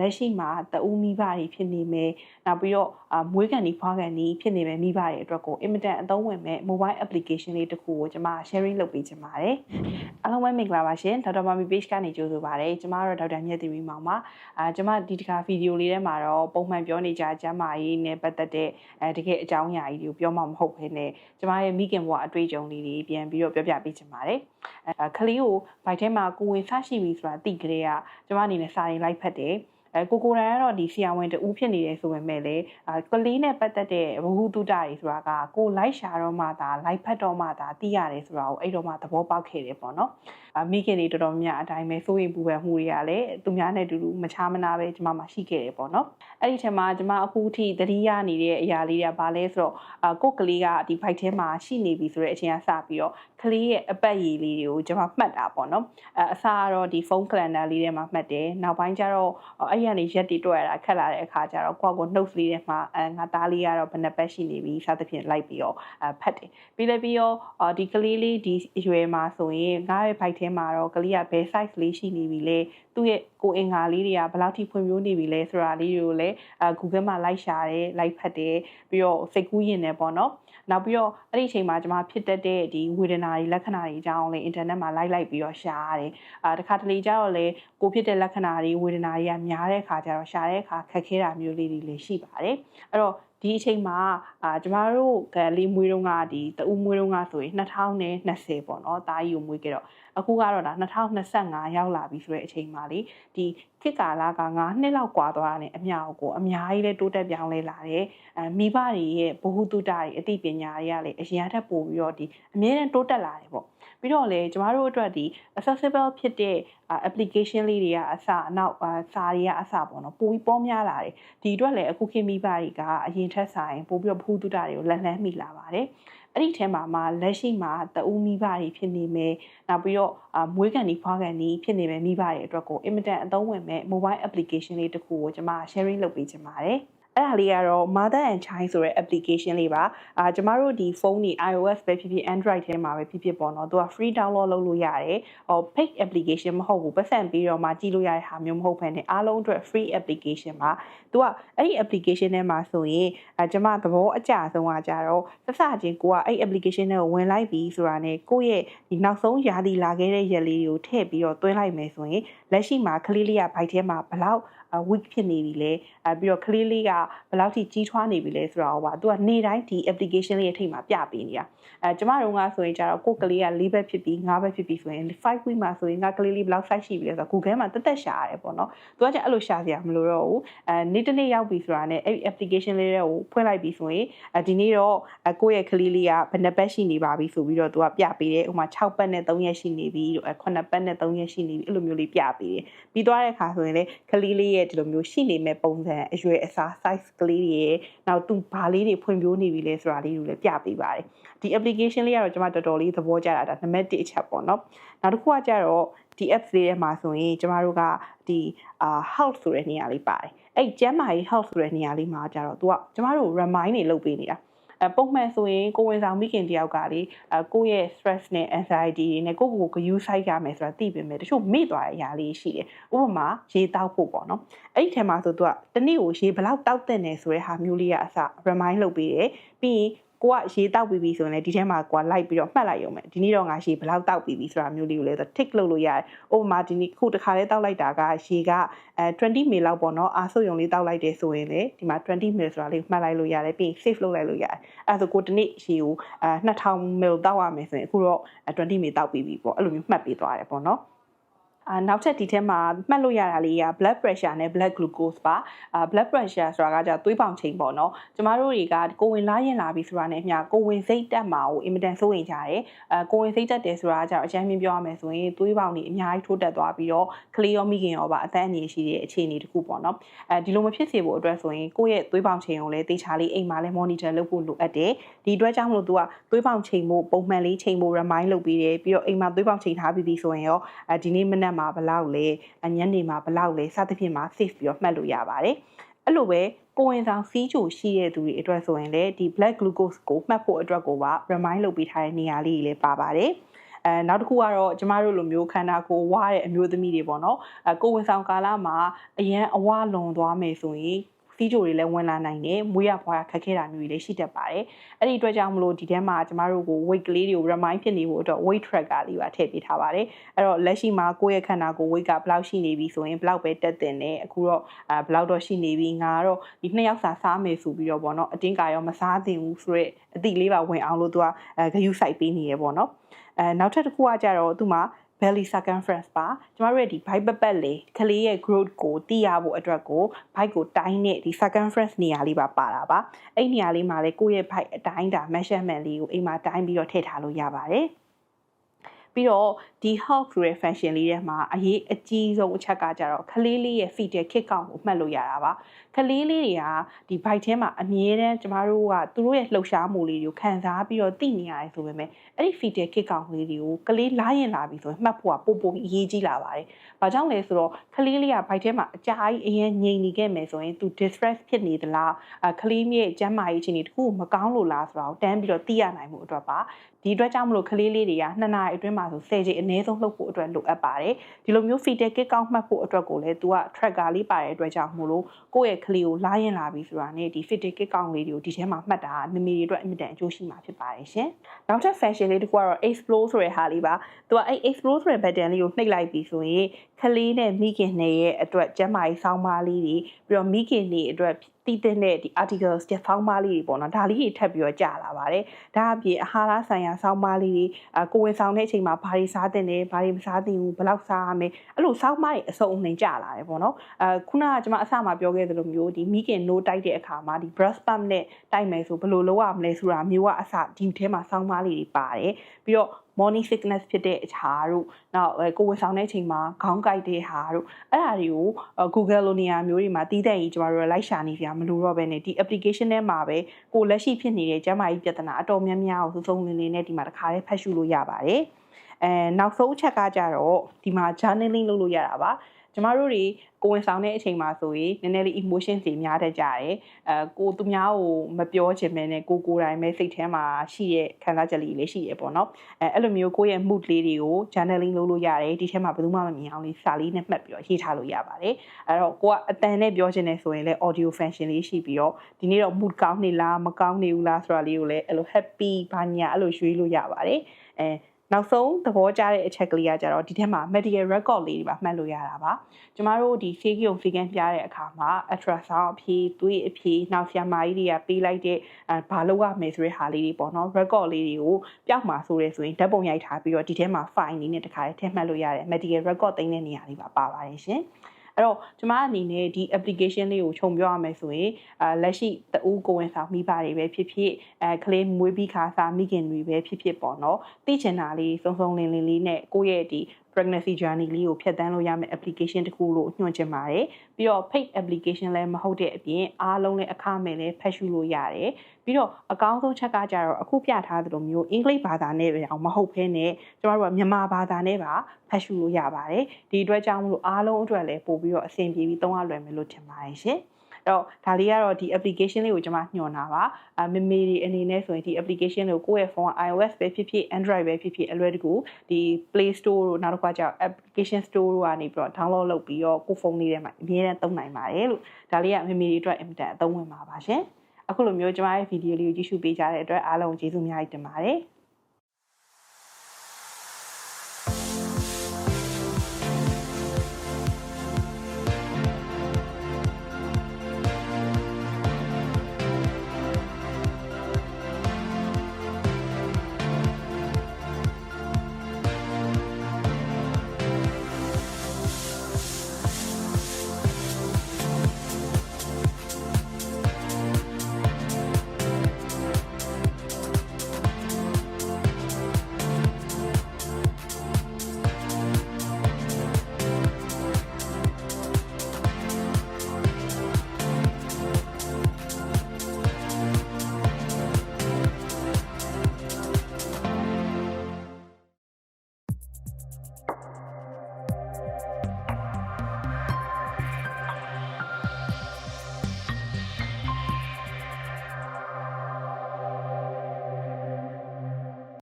လက်ရှိမှာတဦးမိဘတွေဖြစ်နေမယ်နောက်ပြီးတော့အာမွေးကန်ဒီဖွားကန်ဒီဖြစ်နေမယ်မိဘတွေအတွက်ကို imitant အသုံးဝင်မဲ့ mobile application လေးတစ်ခုကိုကျွန်မ sharing လုပ်ပေးချင်ပါတယ်အားလုံးပဲမင်္ဂလာပါရှင်ဒေါက်တာမမီ page ကနေကြိုဆိုပါရစေကျွန်မတို့ဒေါက်တာမြတ်သီရီမောင်ပါအာကျွန်မဒီတစ်ခါဗီဒီယိုလေးထဲမှာတော့ပုံမှန်ပြောနေကြကျမ်းမာရေးနဲ့ပတ်သက်တဲ့အဲတကယ်အကြောင်းအရာကြီးတွေကိုပြောမှမဟုတ်ဘဲနဲ့ကျွန်မရဲ့မိခင်ဘဝအတွေ့အကြုံလေးတွေပြန်ပြီးတော့ပြောပြပေးချင်ပါတယ်အဲခလေးကိုဘိုက်ထဲမှာကိုဝင်ဆရှိပြီဆိုတာသိကြတဲ့ကကျွန်မအနေနဲ့စာရင်လိုက်ဖတ်တယ် အဲကိုကိုရန်ကတော့ဒီဆရာဝန်တူဖြစ်နေတယ်ဆိုပေမဲ့လေကလေးနဲ့ပတ်သက်တဲ့ဘ ഹു တုတတွေဆိုတာကကိုလိုက်ရှာတော့မှသာလိုက်ဖတ်တော့မှသာသိရတယ်ဆိုတာကိုအဲ့တော့မှသဘောပေါက်ခဲ့တယ်ပေါ့နော်မိခင်တွေတော်တော်များအတိုင်းပဲစိုးရင်ပူပန်မှုတွေကလည်းသူများနဲ့တူတူမချားမနာပဲကျွန်မမှရှိခဲ့တယ်ပေါ့နော်အဲ့ဒီထက်မှကျွန်မအခုထိသတိရနေတဲ့အရာလေးတွေကဘာလဲဆိုတော့ကိုကလေးကဒီ fight ထဲမှာရှိနေပြီဆိုတဲ့အချိန်ကစပြီးတော့ကလေးရဲ့အပတ်ရည်လေးတွေကိုကျွန်မမှတ်တာပေါ့နော်အအစားကတော့ဒီ phone calendar လေးထဲမှာမှတ်တယ်နောက်ပိုင်းကျတော့အဲ့ရနေရက်တီတွေ့ရတာခက်လာတဲ့အခါကျတော့ကိုယ့်ကို notes လေးထဲမှာအဲငါသားလေးကတော့ဘယ်နှပတ်ရှိနေပြီစသဖြင့်လိုက်ပြီးတော့အဖတ်တယ်ပြီးလည်းပြီးတော့ဒီကလေးလေးဒီအရွယ်မှာဆိုရင်ငါရဲ့ fight ထဲမှာတော့ကလေးကဘယ် size လေးရှိနေပြီလဲ သူ့ရဲ့ကိုအင်္ဂါလေးတွေကဘယ်လောက်ထိဖွံ့ဖြိုးနေပြီလဲဆိုတာလေးတွေကိုလည်းအဲ Google မှာလိုက်ရှာတယ်လိုက်ဖတ်တယ်ပြီးတော့စိတ်ကူးရင်တယ်ပေါ့နော်နောက်ပြီးတော့အဲ့ဒီအချိန်မှာကျွန်မဖြစ်တတ်တဲ့ဒီဝေဒနာတွေလက္ခဏာတွေအကြောင်းလည်းအင်တာနက်မှာလိုက်လိုက်ပြီးတော့ရှာရတယ်အာတခါတလေကျတော့လေကိုဖြစ်တဲ့လက္ခဏာတွေဝေဒနာတွေကများတဲ့အခါကျတော့ရှာတဲ့အခါခက်ခဲတာမျိုးလေးတွေလည်းရှိပါတယ်အဲ့တော့ဒီအချိန်မှာအာကျမတို့ကလေးမွေးတုန်းကဒီတူးမွေးတုန်းကဆိုရင်2020ပေါ့နော်တားကြီးကိုမွေးခဲ့တော့အခုကတော့ဒါ2025ရောက်လာပြီဆိုတဲ့အချိန်မှာလေဒီခေတ်ကာလက9နှစ်လောက်ကွာသွားတယ်အမြောက်ကိုအများကြီးလဲတိုးတက်ပြောင်းလဲလာတယ်အဲမိဘတွေရဲ့ဘ ഹു တုတတွေအသိပညာတွေကလည်းအရင်ထက်ပိုပြီးတော့ဒီအမြဲတမ်းတိုးတက်လာတယ်ပေါ့ပြီးတော့လေကျမတို့အတွက်ဒီ accessible ဖြစ်တဲ့ application လေးတွေကအစအနောက်စာတွေကအစပေါ့နော်ပိုပြီးပေါများလာတယ်ဒီအတွက်လည်းအခုခေတ်မိဘတွေကအရင်ထက်ဆိုင်ပိုပြီးတော့ဘ ഹു တုတတွေကိုလက်လန်းမိလာပါတယ်အဲ့ဒီထဲမှာမှလက်ရှိမှာတအူးမိဘတွေဖြစ်နေမယ်နောက်ပြီးတော့မွေးကန်ဒီဖွားကန်ဒီဖြစ်နေမယ်မိဘတွေအတွက်ကို imitant အသုံးဝင်မဲ့ mobile application လေးတစ်ခုကိုကျွန်မ sharing လုပ်ပေးချင်ပါတယ် အဲ့ဒါလေးကတော့ Mother and Child ဆိုတဲ့ application လေးပါအာကျမတို့ဒီဖုန်းတွေ iOS ပဲဖြစ်ဖြစ် Android ထဲမှာပဲဖြစ်ဖြစ်ပေါ့နော်သူက free download လုပ်လို့ရတယ်ဟော paid application မဟုတ်ဘူးပတ်စံပြီးတော့မှကြည့်လို့ရတဲ့ဟာမျိုးမဟုတ်ဘဲနဲ့အားလုံးအတွက် free application ပါသူကအဲ့ဒီ application ထဲမှာဆိုရင်အကျမသဘောအကျဆုံးကကြတော့စစချင်းကိုကအဲ့ application ထဲကိုဝင်လိုက်ပြီဆိုတာနဲ့ကိုယ့်ရဲ့ဒီနောက်ဆုံးရာသီလာခဲ့တဲ့ရက်လေးတွေကိုထည့်ပြီးတော့သွင်းလိုက်မယ်ဆိုရင်လက်ရှိမှာကလေးလေးကဘိုက်ထဲမှာဘလောက် weak ဖြစ်နေပြီလဲအဲပြီးတော့ကလေးလေးကဘယ်လောက်ထိကြီးထွားနေပြီလဲဆိုတာဟောပါသူကနေတိုင်းဒီ application လေးရဲ့ထိပ်မှာပြပေးနေတာအဲကျမတို့ကဆိုရင်ကျတော့ကိုယ်ကလေးက၄ဘက်ဖြစ်ပြီး၅ဘက်ဖြစ်ပြီးဆိုရင်5 week မှာဆိုရင်ကကလေးလေးဘယ်လောက် size ရှိပြီလဲဆိုတော့ Google မှာတက်တက်ရှာရတယ်ပေါ့နော်သူကကျအဲ့လိုရှာစရာမလိုတော့ဘူးအဲနေ့တစ်နေ့ရောက်ပြီဆိုတာနဲ့အဲ့ application လေးတွေကိုဖွင့်လိုက်ပြီဆိုရင်ဒီနေ့တော့ကိုယ့်ရဲ့ကလေးလေးကဘယ်နှပတ်ရှိနေပါပြီဆိုပြီးတော့သူကပြပေးတယ်ဥပမာ6ပတ်နဲ့3ရက်ရှိနေပြီ9ပတ်နဲ့3ရက်ရှိနေပြီအဲ့လိုမျိုးလေးပြပေးတယ်ပြီးသွားတဲ့အခါဆိုရင်လေကလေးလေးရဲ့ဒီလိုမျိုးရှိနေမဲ့ပုံစံအရွယ်အစား size ကလေးတွေရဲ့နောက်သူဘာလေးတွေဖွံ့ဖြိုးနေပြီလဲဆိုတာလေးတွေလည်းပြပေးပါတယ်ဒီ application လေးကတော့ကျွန်မတော်တော်လေးသဘောကျတာဒါနံပါတ်1အချက်ပေါ့နော်နောက်တစ်ခုကကြတော့ဒီ apps လေးထဲမှာဆိုရင်ကျမတို့ကဒီအာ health ဆိုတဲ့နေရာလေးပါတယ်အဲ့ကျမ်းမာရေး health ဆိုတဲ့နေရာလေးမှာကြတော့ तू ကကျမတို့ remind တွေလုပ်ပေးနေတာအ ပုံမှန်ဆိုရင်ကိုဝင်ဆောင်မိခင်တယောက်ကလေအကိုယ့်ရဲ့ stress နဲ့ anxiety တွေနဲ့ကိုယ့်ကိုယ်ကိုဂယူးဆိုင်ရမယ်ဆိုတာသိပေမဲ့တချို့မေ့သွားတဲ့အရာလေးရှိတယ်ဥပမာရေတောက်ဖို့ပေါ့နော်အဲ့ဒီထဲမှာဆိုသူကတနေ့ကိုရေဘလောက်တောက်တဲ့နေဆိုတဲ့ဟာမျိုးလေးကအစ remind လုပ်ပေးတယ်ပြီးရင် ကိုကရေတောက်ပြီးပြီဆိုရင်လည်းဒီထဲမှာကိုကလိုက်ပြီးတော့မှတ်လိုက်ရုံပဲဒီနေ့တော့ငါရေဘယ်လောက်တောက်ပြီးပြီဆိုတာမျိုးလေးကိုလည်း tick လုပ်လို့ရတယ်။ဥပမာဒီနေ့ခုတစ်ခါလေးတောက်လိုက်တာကရေကအဲ20 ml လောက်ပေါ့နော်အာဆုပ်ရုံလေးတောက်လိုက်တယ်ဆိုရင်လေဒီမှာ20 ml ဆိုတာလေးမှတ်လိုက်လို့ရတယ်ပြီး save လုပ်လိုက်လို့ရတယ်။အဲဆိုကိုဒီနေ့ရေကိုအဲ2000 ml တောက်ရမယ်ဆိုရင်အခုတော့20 ml တောက်ပြီးပြီပေါ့အဲ့လိုမျိုးမှတ်ပေးသွားတယ်ပေါ့နော်။ အာနောက်ထပ်ဒီထဲမှာမှတ်လို့ရတာလေးက blood pressure နဲ့ blood glucose ပါအာ blood pressure ဆိုတာကじゃသွေးပေါင်ချိန်ပေါ့နော်ကျမတို့တွေကကိုဝင်လာရင်လာပြီဆိုတာနဲ့အမျှကိုဝင်စိတ်တက်မှာကိုအင်မတန်စိုးရင်ကြတယ်အဲကိုဝင်စိတ်တက်တယ်ဆိုတာကじゃအချမ်းမြင်ပြောရမယ်ဆိုရင်သွေးပေါင်တွေအများကြီးထိုးတက်သွားပြီးတော့ကလေးရောမိခင်ရောပါအသက်အန္တရာယ်ရှိတဲ့အခြေအနေတစ်ခုပေါ့နော်အဲဒီလိုမဖြစ်စေဖို့အတွက်ဆိုရင်ကိုယ့်ရဲ့သွေးပေါင်ချိန်ကိုလည်းတေချာလေးအိမ်မှာလည်း monitor လုပ်ဖို့လိုအပ်တယ်ဒီအတွက်ကြောင့်မလို့ तू ကသွေးပေါင်ချိန်ဖို့ပုံမှန်လေးချိန်ဖို့ remind လုပ်ပြီးတယ်ပြီးတော့အိမ်မှာသွေးပေါင်ချိန်ထားပြီးပြီဆိုရင်ရောအဲဒီနေ့မနက် မှာဘလောက်လဲညနေမှာဘလောက်လဲစသဖြင့်မှာ save ပြီးတော့မှတ်လို့ရပါတယ်အဲ့လိုပဲကိုဝင်ဆောင်စီးချိုရှိတဲ့သူတွေအတွက်ဆိုရင်လည်းဒီ black glucose ကိုမှတ်ဖို့အတွက်ကိုပါ remind လုပ်ပေးထားတဲ့နေရာလေးတွေလည်းပါပါတယ်အဲနောက်တစ်ခုကတော့ကျမတို့လိုမျိုးခန္ဓာကိုယ်ဝါတဲ့အမျိုးသမီးတွေပေါ့နော်အဲကိုယ်ဝန်ဆောင်ကာလမှာအရန်အဝလွန်သွားမယ်ဆိုရင် စီးကြိုတွေလည်းဝင်လာနိုင်တယ်မွေးရဖွားရခက်ခဲတာမျိုးတွေလည်းရှိတတ်ပါတယ်အဲ့ဒီအတွက်ကြောင့်မလို့ဒီထဲမှာကျမတို့ကို weight ကလေးတွေကို remind ဖြစ်နေဖို့အတွက် weight tracker လေးပါထည့်ပေးထားပါတယ်အဲ့တော့လက်ရှိမှာကိုယ့်ရဲ့ခန္ဓာကိုယ် weight ကဘယ်လောက်ရှိနေပြီဆိုရင်ဘယ်လောက်ပဲတက်တင်တယ်အခုတော့အဲဘယ်လောက်တော့ရှိနေပြီငါကတော့ဒီနှစ်ယောက်စာစားမယ်ဆိုပြီးတော့ပေါ့နော်အတင်းကာရောမစားသင့်ဘူးဆိုတော့အတိလေးပါဝင်အောင်လို့သူကအဲဂယုစိုက်ပေးနေရပေါ့နော်အဲနောက်ထပ်တစ်ခုကကြတော့သူမှာ belly circumference ပါကျမတို့ရဲ့ဒီ bike ပတ်ပတ်လေးကလေးရဲ့ growth ကိုသိရဖို့အတွက်ကို bike ကိုတိုင်းတဲ့ဒီ circumference နေရာလေးပါပါတာပါအဲ့နေရာလေးမှာလေကိုယ့်ရဲ့ bike အတိုင်းတာ measurement လေးကိုအိမ်မှာတိုင်းပြီးတော့ထည့်ထားလို့ရပါတယ် ပြီးတော့ဒီ health ဆိုတဲ့ function လေးထဲမှာအရေးအကြီးဆုံးအချက်ကကြတော့ကလေးလေးရဲ့ fetal kick count ကိုမှတ်လို့ရတာပါကလေးလေးတွေကဒီ bite ထဲမှာအမြဲတမ်းကျမတို့ကသူတို့ရဲ့လှုပ်ရှားမှုလေးတွေကိုခံစားပြီးတော့သိနေရတယ်ဆိုပေမဲ့အဲ့ဒီ fetal kick count လေးတွေကိုကလေးလာရင်လာပြီဆိုရင်မှတ်ဖို့ကပို့ပို့ပြီးအရေးကြီးလာပါတယ်။ဘာကြောင့်လဲဆိုတော့ကလေးလေးက bite ထဲမှာအကြာကြီးအရင်ငြိမ်နေခဲ့မယ်ဆိုရင်သူ distress ဖြစ်နေသလားကလေးမြေကျန်းမာရေးအခြေအနေတခုမကောင်းလို့လားဆိုတော့တန်းပြီးတော့သိရနိုင်မှုအတွက်ပါ ဒီအတွက်ကြောင့်မလို့ကလေးလေးတွေကနှစ်နာရီအတွင်းမှာဆို10ချိန်အနည်းဆုံးလှုပ်ဖို့အတွက်လိုအပ်ပါတယ်ဒီလိုမျိုး fetal kick count မှတ်ဖို့အတွက်ကိုလည်း तू က tracker လေးပါတဲ့အတွက်ကြောင့်မို့လို့ကိုယ့်ရဲ့ကလေးကိုလာရင်လာပြီဆိုတာနဲ့ဒီ fetal kick count လေးတွေကိုဒီထဲမှာမှတ်တာမမေတွေအတွက်အမြဲတမ်းအကျိုးရှိမှာဖြစ်ပါတယ်ရှင်နောက်ထပ် fashion လေးတစ်ခုကတော့ explore ဆိုတဲ့ဟာလေးပါ तू ကအဲ့ explore ဆိုတဲ့ button လေးကိုနှိပ်လိုက်ပြီဆိုရင်ကလေးနဲ့မိခင်နဲ့ရဲ့အတွက်ကျန်းမာရေးဆောင်းပါးလေးတွေပြီးတော့မိခင်တွေအတွက်တည်တဲ့ဒီ articles တဲ့ဆောင်းပါးလေးတွေပေါ့နော်ဒါလေးတွေထပ်ပြီးတော့ကြာလာပါတယ်ဒါအပြင်အာဟာရဆိုင်ရာဆောင်းပါးလေးတွေအကိုဝင်ဆောင်တဲ့အချိန်မှာဘာတွေစားတင်တယ်ဘာတွေမစားတင်ဘူးဘယ်လောက်စားရမယ်အဲ့လိုဆောင်းပါးတွေအစုံအနှံကြာလာတယ်ပေါ့နော်အဲခုနကကျွန်မအစမှာပြောခဲ့သလိုမျိုးဒီမိခင် no တိုက်တဲ့အခါမှာဒီ breast pump နဲ့တိုက်မယ်ဆိုဘယ်လိုလုပ်ရမလဲဆိုတာမျိုးကအစဒီထဲမှာဆောင်းပါးလေးတွေပါတယ်ပြီးတော့ morning sickness ဖြစ်တဲ့အချာတို့နောက်ကိုဝင်ဆောင်တဲ့အချိန်မှာခေါင်းကိုက်တဲ့ဟာတို့အဲ့ဒါတွေကို Google လိုနေရာမျိုးတွေမှာတီးတဲ့ကြီးကျမတို့လိုက်ရှာနေကြမလို့တော့ပဲねဒီ application ထဲမှာပဲကိုလက်ရှိဖြစ်နေတဲ့ကျန်းမာရေးပြဿနာအတော်များများကိုစုံစုံလင်လင်နဲ့ဒီမှာတခါလေးဖတ်ရှုလို့ရပါတယ်အဲနောက်ဆုံးအချက်ကကြတော့ဒီမှာ journaling လုပ်လို့ရတာပါ ကျမတို့တွေကိုဝင်ဆောင်တဲ့အချိန်မှာဆိုရင်နည်းနည်းလေး emotion တွေများတတ်ကြတယ်အဲကိုသူများကိုမပြောချင်မဲနဲ့ကိုကိုယ်တိုင်ပဲစိတ်ထဲမှာရှိရဲ့ခံစားချက်လေးလေးရှိရပေါ့နော်အဲအဲ့လိုမျိုးကိုယ့်ရဲ့ mood လေးတွေကို journaling လုပ်လို့ရတယ်ဒီထဲမှာဘယ်သူမှမမြင်အောင်လေးစာလေးနဲ့မှတ်ပြီးတော့ရေးထားလို့ရပါတယ်အဲ့တော့ကိုကအတန်နဲ့ပြောချင်တယ်ဆိုရင်လည်း audio function လေးရှိပြီးတော့ဒီနေ့တော့ mood ကောင်းနေလားမကောင်းနေဘူးလားဆိုတာလေးကိုလည်းအဲ့လို happy ဘာညာအဲ့လိုရွေးလို့ရပါတယ်အဲ နောက်ဆုံးသဘောကျတဲ့အချက်ကလေးကကြတော့ဒီထဲမှာ medical record လေးတွေပါမှတ်လို့ရတာပါကျမတို့ဒီဆေးကြီးုံဆေးကန်းပြတဲ့အခါမှာ ultrasound အဖြေသွေးအဖြေနောက်ဆရာမကြီးတွေကပေးလိုက်တဲ့အဲဘာလို့ရမယ်ဆိုတဲ့ဟာလေးတွေပေါ့နော် record လေးတွေကိုပျောက်မှာဆိုရဲဆိုရင်ဓာတ်ပုံရိုက်ထားပြီးတော့ဒီထဲမှာ file လေးနဲ့တခါတည်းထည့်မှတ်လို့ရတယ် medical record သိမ်းတဲ့နေရာလေးပါပါပါတယ်ရှင် အဲ့တော့ကျမအနေနဲ့ဒီ application လေးကိုခြုံပြောရမယ်ဆိုရင်အာလက်ရှိတူးကိုဝင်ဆောင်မိပါတွေပဲဖြစ်ဖြစ်အဲကလေးမွေးပြီးခါစားမိခင်တွေပဲဖြစ်ဖြစ်ပေါ့နော်သိချင်တာလေးစုံစုံလင်လင်လေးနဲ့ကိုယ့်ရဲ့ဒီ pregnancy journey လေးကိုဖြတ်သန်းလို့ရမယ့် application တစ်ခုလို့ညွှန်ချင်ပါတယ်ပြီးတော့ paid application လည်းမဟုတ်တဲ့အပြင်အားလုံးလည်းအခမဲ့လည်းဖတ်ရှုလို့ရတယ်ပြီးတော့အကောင်းဆုံးချက်ကကြတော့အခုပြထားသလိုမျိုးအင်္ဂလိပ်ဘာသာနဲ့ပဲအောင်မဟုတ်ဘဲနဲ့ကျမတို့ကမြန်မာဘာသာနဲ့ပါဖတ်ရှုလို့ရပါတယ်ဒီအတွက်ကြောင့်မလို့အားလုံးအတွက်လည်းပို့ပြီးတော့အဆင်ပြေပြီးသုံးရလွယ်မယ်လို့ထင်ပါတယ်ရှင် တော့ဒါလေးကတော့ဒီ application လေးကိုကျွန်မညွှန်တာပါအမေမေတွေအနေနဲ့ဆိုရင်ဒီ application ကိုကိုယ့်ရဲ့ဖုန်းက iOS ပဲဖြစ်ဖြစ် Android ပဲဖြစ်ဖြစ်အလွယ်တကူဒီ Play Store တို့နောက်တစ်ခါကျ application store တို့ကနေပြီးတော့ download လုပ်ပြီးတော့ကိုယ့်ဖုန်းလေးထဲမှာအမြဲတမ်းသုံးနိုင်ပါတယ်လို့ဒါလေးကမေမေတွေအတွက်အင်မတန်အသုံးဝင်ပါပါရှင်အခုလိုမျိုးကျွန်မရဲ့ဗီဒီယိုလေးကိုကြည့်ရှုပေးကြတဲ့အတွက်အားလုံးကျေးဇူးအများကြီးတင်ပါတယ်